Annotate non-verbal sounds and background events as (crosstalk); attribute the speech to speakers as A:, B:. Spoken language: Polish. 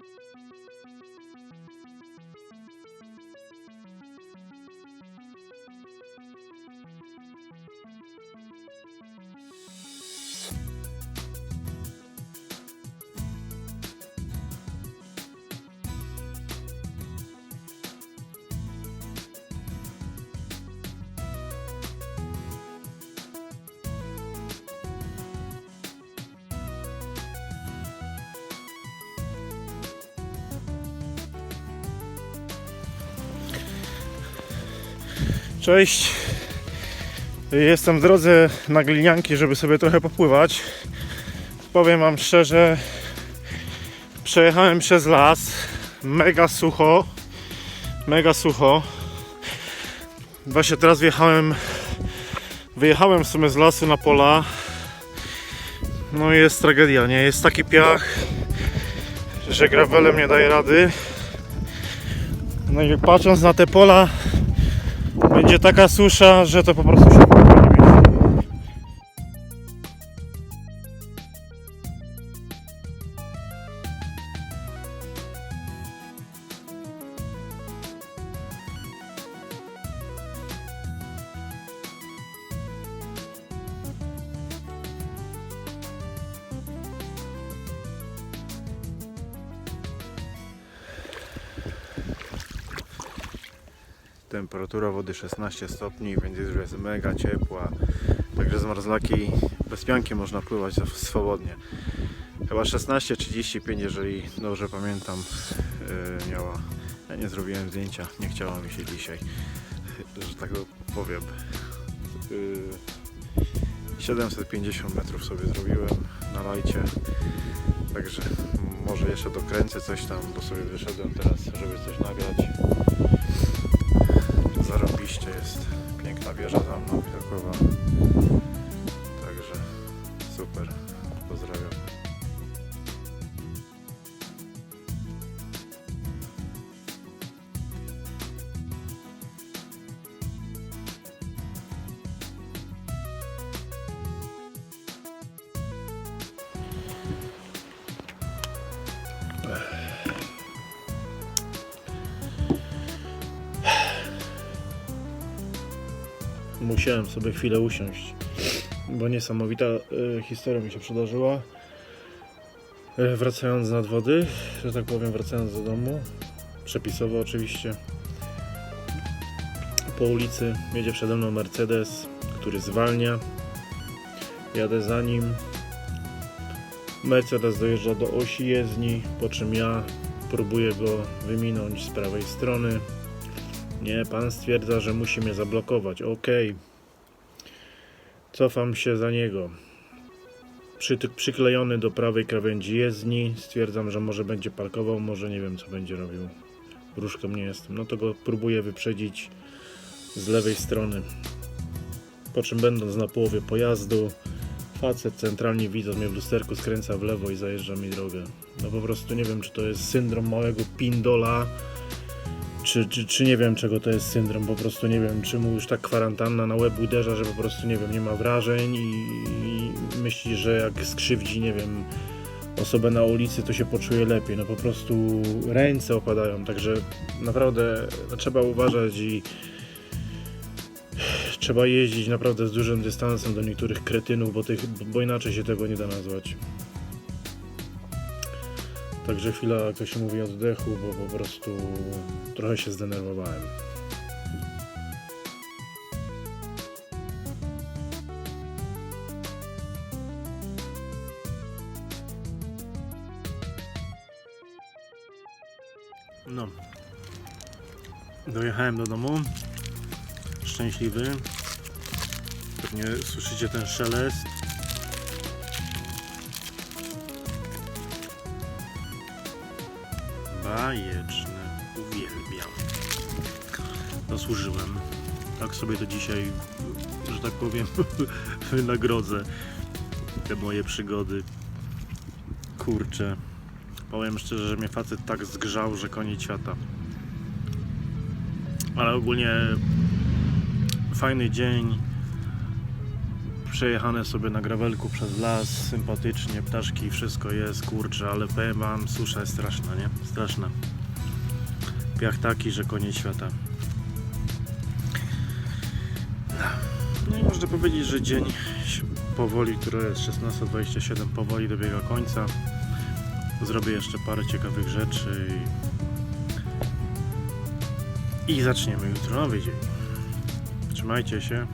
A: Thank you. Cześć. Jestem w drodze na glinianki, żeby sobie trochę popływać. Powiem Wam szczerze, przejechałem przez las. Mega sucho. Mega sucho. Właśnie teraz wjechałem, wyjechałem w sumie z lasu na pola. No i jest tragedia, nie? Jest taki piach, że gravelem nie daje rady. No i patrząc na te pola, będzie taka susza, że to po prostu się Temperatura wody 16 stopni, więc już jest mega ciepła. Także zmarzlaki bez pianki można pływać swobodnie. Chyba 16.35, jeżeli dobrze pamiętam, yy, miała. Ja nie zrobiłem zdjęcia, nie chciało mi się dzisiaj, że tak powiem. Yy, 750 metrów sobie zrobiłem na lajcie. Także może jeszcze dokręcę coś tam, bo sobie wyszedłem teraz, żeby coś nagrać. Także super. Pozdrawiam. Musiałem sobie chwilę usiąść, bo niesamowita e, historia mi się przydarzyła. E, wracając nad wody, że tak powiem, wracając do domu, przepisowo oczywiście, po ulicy jedzie przede mną Mercedes, który zwalnia. Jadę za nim. Mercedes dojeżdża do osi jezdni, po czym ja próbuję go wyminąć z prawej strony. Nie, pan stwierdza, że musi mnie zablokować. Okej. Cofam się za niego. Przy, przyklejony do prawej krawędzi jezdni. Stwierdzam, że może będzie parkował, może nie wiem co będzie robił. Różką nie jestem. No to go próbuję wyprzedzić z lewej strony. Po czym będąc na połowie pojazdu, facet centralnie widząc mnie w lusterku skręca w lewo i zajeżdża mi drogę. No po prostu nie wiem, czy to jest syndrom małego pindola, czy, czy, czy nie wiem czego to jest syndrom, po prostu nie wiem, czy mu już tak kwarantanna na łeb uderza, że po prostu nie wiem, nie ma wrażeń i, i myśli, że jak skrzywdzi, nie wiem, osobę na ulicy, to się poczuje lepiej. No po prostu ręce opadają, także naprawdę no, trzeba uważać i trzeba jeździć naprawdę z dużym dystansem do niektórych kretynów, bo, tych, bo inaczej się tego nie da nazwać. Także chwila, jak się mówi, oddechu, bo po prostu trochę się zdenerwowałem. No. Dojechałem do domu. Szczęśliwy. Pewnie słyszycie ten szelest. Bajeczne. Uwielbiam. Zasłużyłem. Tak sobie to dzisiaj, że tak powiem, (laughs) wynagrodzę. Te moje przygody. Kurczę. Powiem szczerze, że mnie facet tak zgrzał, że koniec świata. Ale ogólnie fajny dzień. Przejechane sobie na grawelku przez las, sympatycznie, ptaszki, wszystko jest, kurczę, ale powiem wam, susza jest straszna, nie? Straszna. Piach taki, że koniec świata. No i można powiedzieć, że dzień powoli, który jest 16.27, powoli dobiega końca. Zrobię jeszcze parę ciekawych rzeczy i, i zaczniemy jutro nowy dzień. Trzymajcie się.